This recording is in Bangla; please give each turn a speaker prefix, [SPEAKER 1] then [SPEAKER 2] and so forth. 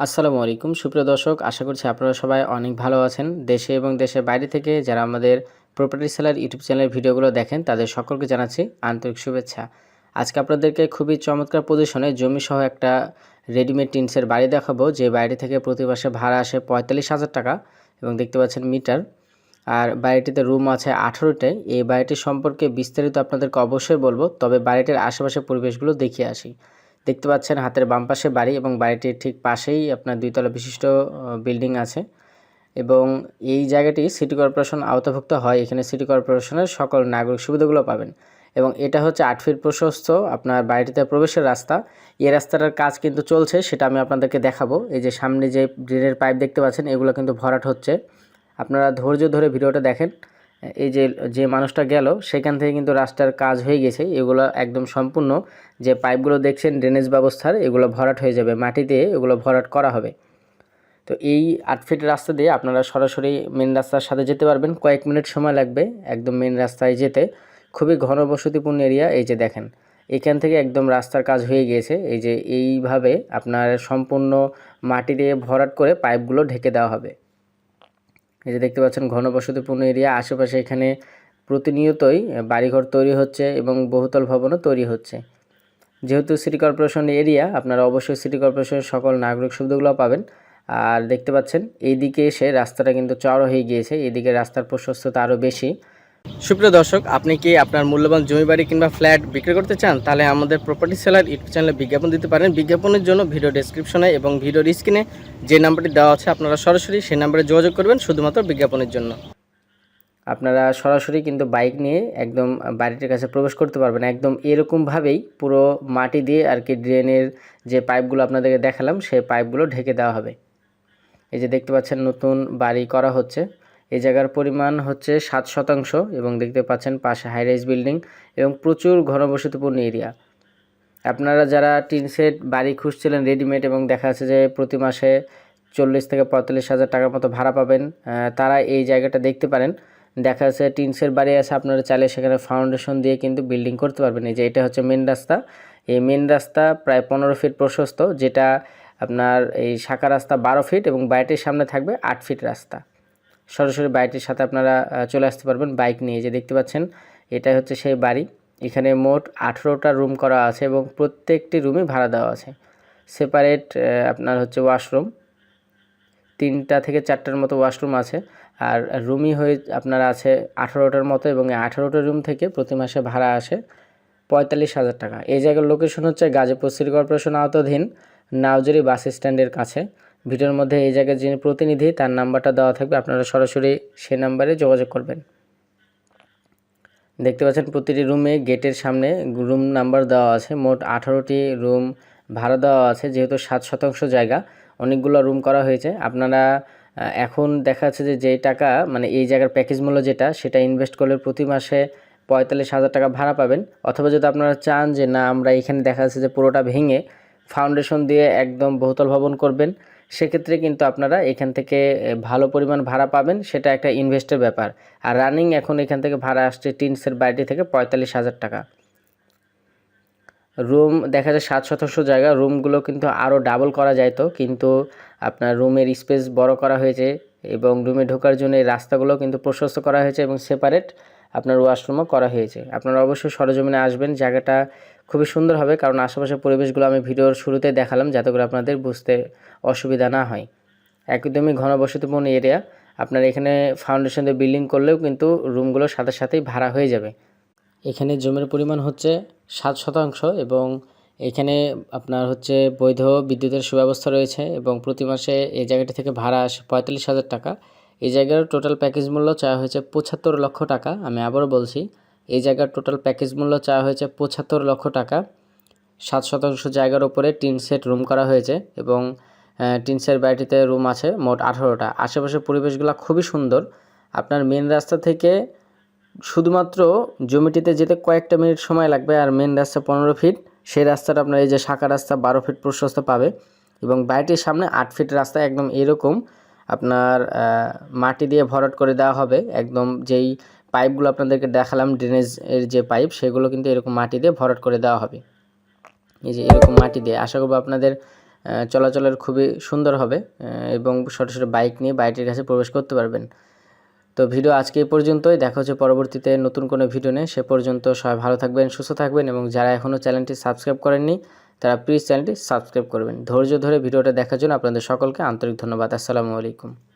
[SPEAKER 1] আসসালামু আলাইকুম। সুপ্রিয় দর্শক, আশা করছি আপনারা সবাই অনেক ভালো আছেন। দেশে এবং দেশের বাইরে থেকে যারা আমাদের প্রপার্টি সেলার ইউটিউব চ্যানেলের ভিডিওগুলো দেখেন, তাদের সকলকে জানাচ্ছি আন্তরিক শুভেচ্ছা। আজকে আপনাদেরকে খুবই চমৎকার পজিশনে জমি সহ একটা রেডিমেড টিনসের বাড়ি দেখাবো, যে বাড়ি থেকে প্রতি মাসে ভাড়া আসে পঁয়তাল্লিশ হাজার টাকা এবং দেখতে পাচ্ছেন মিটার। আর বাড়িটিতে রুম আছে আঠেরোটাই এই বাড়িটি সম্পর্কে বিস্তারিত আপনাদেরকে অবশ্যই বলব, তবে বাড়িটির আশেপাশে পরিবেশগুলো দেখিয়ে আসি। দেখতে পাচ্ছেন হাতের বাম পাশে বাড়ি এবং বাড়িটির ঠিক পাশেই আপনার দুইতলা বিশিষ্ট বিল্ডিং আছে এবং এই জায়গাটি সিটি কর্পোরেশন আওতাভুক্ত হয়। এখানে সিটি কর্পোরেশনের সকল নাগরিক সুবিধাগুলো পাবেন এবং এটা হচ্ছে আট ফিট প্রশস্ত আপনার বাড়িটিতে প্রবেশের রাস্তা। এই রাস্তাটার কাজ কিন্তু চলছে, সেটা আমি আপনাদেরকে দেখাবো। এই যে সামনে যে ড্রেনের পাইপ দেখতে পাচ্ছেন, এগুলো কিন্তু ভরাট হচ্ছে। আপনারা ধৈর্য ধরে ভিডিওটা দেখেন। এই যে যে মানুষটা গেল, সেখান থেকে কিন্তু রাস্তার কাজ হয়ে গেছে। এগুলো একদম সম্পূর্ণ যে পাইপগুলো দেখছেন, ড্রেনেজ ব্যবস্থার, এগুলো ভরাট হয়ে যাবে। মাটি দিয়ে এগুলো ভরাট করা হবে। তো এই আট ফিট রাস্তা দিয়ে আপনারা সরাসরি মেন রাস্তার সাথে যেতে পারবেন। কয়েক মিনিট সময় লাগবে একদম মেন রাস্তায় যেতে। খুবই ঘনবসতিপূর্ণ এরিয়া এই যে দেখেন। এখান থেকে একদম রাস্তার কাজ হয়ে গিয়েছে। এই যে এইভাবে আপনার সম্পূর্ণ মাটি দিয়ে ভরাট করে পাইপগুলো ঢেকে দেওয়া হবে। এই যে দেখতে পাচ্ছেন, ঘনবসতিপূর্ণ এরিয়া। আশেপাশে এখানে প্রতিনিয়তই বাড়িঘর তৈরি হচ্ছে এবং বহুতল ভবনও তৈরি হচ্ছে। যেহেতু সিটি কর্পোরেশন এরিয়া, আপনারা অবশ্যই সিটি কর্পোরেশনের সকল নাগরিক সুবিধাগুলো পাবেন। আর দেখতে পাচ্ছেন, এইদিকে এসে রাস্তাটা কিন্তু চড়ো হয়ে গিয়েছে। এদিকে রাস্তার প্রশস্ততা আরও বেশি। সুপ্রিয় দর্শক, আপনি কি আপনার মূল্যবান জমি বাড়ি কিংবা ফ্ল্যাট বিক্রি করতে চান? তাহলে আমাদের প্রপার্টি সেলার ইউটিউব চ্যানেলে বিজ্ঞাপন দিতে পারেন। বিজ্ঞাপনের জন্য ভিডিও ডেসক্রিপশনে এবং ভিডিওর স্ক্রিনে যে নাম্বারটি দেওয়া আছে, আপনারা সরাসরি সেই নাম্বারে যোগাযোগ করবেন শুধুমাত্র বিজ্ঞাপনের জন্য। আপনারা সরাসরি কিন্তু বাইক নিয়ে একদম বাড়িটির কাছে প্রবেশ করতে পারবেন। একদম এরকমভাবেই পুরো মাটি দিয়ে আর কি ড্রেনের যে পাইপগুলো আপনাদেরকে দেখালাম, সেই পাইপগুলো ঢেকে দেওয়া হবে। এই যে দেখতে পাচ্ছেন, নতুন বাড়ি করা হচ্ছে। এই জায়গার পরিমাণ হচ্ছে সাত শতাংশ এবং দেখতে পাচ্ছেন পাশে হাইরাইজ বিল্ডিং এবং প্রচুর ঘনবসতিপূর্ণ এরিয়া আপনারা যারা টিন সেট বাড়ি খুঁজছিলেন রেডিমেড এবং দেখা যাচ্ছে যে প্রতি মাসে চল্লিশ থেকে পঁয়তাল্লিশ হাজার টাকার মতো ভাড়া পাবেন তারা এই জায়গাটা দেখতে পারেন। দেখা যাচ্ছে টিনসের বাড়ি আছে, আপনারা চাইলে সেখানে ফাউন্ডেশন দিয়ে কিন্তু বিল্ডিং করতে পারবেন। এই যে এটা হচ্ছে মেন রাস্তা। এই মেন রাস্তা প্রায় পনেরো ফিট প্রশস্ত, যেটা আপনার এই শাখা রাস্তা বারো ফিট এবং বাড়িটির সামনে থাকবে আট ফিট রাস্তা। সরাসরি বাড়িটির সাথে আপনারা চলে আসতে পারবেন বাইক নিয়ে। যে দেখতে পাচ্ছেন, এটাই হচ্ছে সেই বাড়ি। এখানে মোট আঠেরোটা রুম করা আছে এবং প্রত্যেকটি রুমই ভাড়া দেওয়া আছে। সেপারেট আপনার হচ্ছে ওয়াশরুম। তিনটা থেকে চারটার মতো ওয়াশরুম আছে। আর রুমই হয়ে, আপনার আছে আঠারোটার মতো এবং আঠারোটা রুম থেকে প্রতি মাসে ভাড়া আসে পঁয়তাল্লিশ হাজার টাকা। এই জায়গার লোকেশন হচ্ছে গাজীপুর সিটি কর্পোরেশন আওতাধীন নাওজরি বাস স্ট্যান্ডের কাছে। ভিডিওর মধ্যে এই জায়গার যিনি প্রতিনিধি, তার নাম্বারটা দেওয়া থাকবে। আপনারা সরাসরি সে নাম্বারে যোগাযোগ করবেন। দেখতে পাচ্ছেন প্রতিটি রুমে গেটের সামনে রুম নাম্বার দেওয়া আছে। মোট আঠারোটি রুম ভাড়া দেওয়া আছে, যেহেতু সাত শতাংশ জায়গা। অনেকগুলো রুম করা হয়েছে। আপনারা এখন দেখা যাচ্ছে যে যেই টাকা মানে এই জায়গার প্যাকেজ মূল্য যেটা, সেটা ইনভেস্ট করলে প্রতি মাসে পঁয়তাল্লিশ হাজার টাকা ভাড়া পাবেন। অথবা যদি আপনারা চান যে, না, আমরা এখানে দেখা যাচ্ছে যে পুরোটা ভেঙে ফাউন্ডেশন দিয়ে একদম বহুতল ভবন করবেন সেক্ষেত্রে কিন্তু আপনারা এখান থেকে ভালো পরিমাণ ভাড়া পাবেন। সেটা একটা ইনভেস্টের ব্যাপার। আর রানিং এখন এখান থেকে ভাড়া আসছে টিনসের বাড়িটি থেকে পঁয়তাল্লিশ হাজার টাকা। রুম দেখা যায় সাত শতাংশ জায়গা। রুমগুলো কিন্তু আরও ডাবল করা যাইতো কিন্তু আপনার রুমের স্পেস বড় করা হয়েছে এবং রুমে ঢোকার জন্য রাস্তাগুলো কিন্তু প্রশস্ত করা হয়েছে এবং সেপারেট আপনার ওয়াশরুমও করা হয়েছে। আপনারা অবশ্যই সরজমিনে আসবেন। জায়গাটা খুবই সুন্দর হবে কারণ আশেপাশের পরিবেশগুলো আমি ভিডিওর শুরুতে দেখালাম যাতে করে আপনাদের বুঝতে অসুবিধা না হয়। একদমই ঘনবসতিপূর্ণ এরিয়া আপনার এখানে ফাউন্ডেশন দিয়ে বিল্ডিং করলেও কিন্তু রুমগুলো সাথে সাথেই ভাড়া হয়ে যাবে। এখানে জমির পরিমাণ হচ্ছে সাত শতাংশ এবং এখানে আপনার হচ্ছে বৈধ বিদ্যুতের সুব্যবস্থা রয়েছে এবং প্রতি মাসে এই জায়গাটি থেকে ভাড়া আসে পঁয়তাল্লিশ হাজার টাকা। এই জায়গার টোটাল প্যাকেজ মূল্য চাওয়া হয়েছে পঁচাত্তর লক্ষ টাকা। আমি আবারও বলছি, এই জায়গার টোটাল প্যাকেজ মূল্য চাওয়া হয়েছে পঁচাত্তর লক্ষ টাকা। সাত শতাংশ জায়গার ওপরে টিন সেট রুম করা হয়েছে এবং টিনসের বাড়িটিতে রুম আছে মোট আঠারোটা। আশেপাশের পরিবেশগুলো খুবই সুন্দর। আপনার মেন রাস্তা থেকে শুধুমাত্র জমিটিতে যেতে কয়েকটা মিনিট সময় লাগবে আর মেন রাস্তা পনেরো ফিট সেই রাস্তাটা আপনার এই যে শাখা রাস্তা বারো ফিট প্রশস্ত পাবে এবং বাড়িটির সামনে আট ফিট রাস্তা একদম এরকম। আপনার মাটি দিয়ে ভরাট করে দেওয়া হবে। একদম যেই পাইপগুলো আপনাদেরকে দেখালাম ড্রেনেজ এর যে পাইপ, সেগুলো কিন্তু এরকম মাটি দিয়ে ভরাট করে দেওয়া হবে। এই যে এরকম মাটি দিয়ে। আশা করব আপনাদের চলাচলের খুবই সুন্দর হবে এবং ছোটো ছোটো বাইক নিয়ে বাড়িটির কাছে প্রবেশ করতে পারবেন। তো ভিডিও আজকে এই পর্যন্তই। দেখা হচ্ছে পরবর্তীতে নতুন কোনো ভিডিও নিয়ে। সে পর্যন্ত সবাই ভালো থাকবেন, সুস্থ থাকবেন, এবং যারা এখনও চ্যানেলটি সাবস্ক্রাইব করেননি তারা প্লিজ চ্যানেলটি সাবস্ক্রাইব করবেন। ধৈর্য ধরে ভিডিওটা দেখার জন্য আপনাদের সকলকে আন্তরিক ধন্যবাদ। আসসালামু আলাইকুম।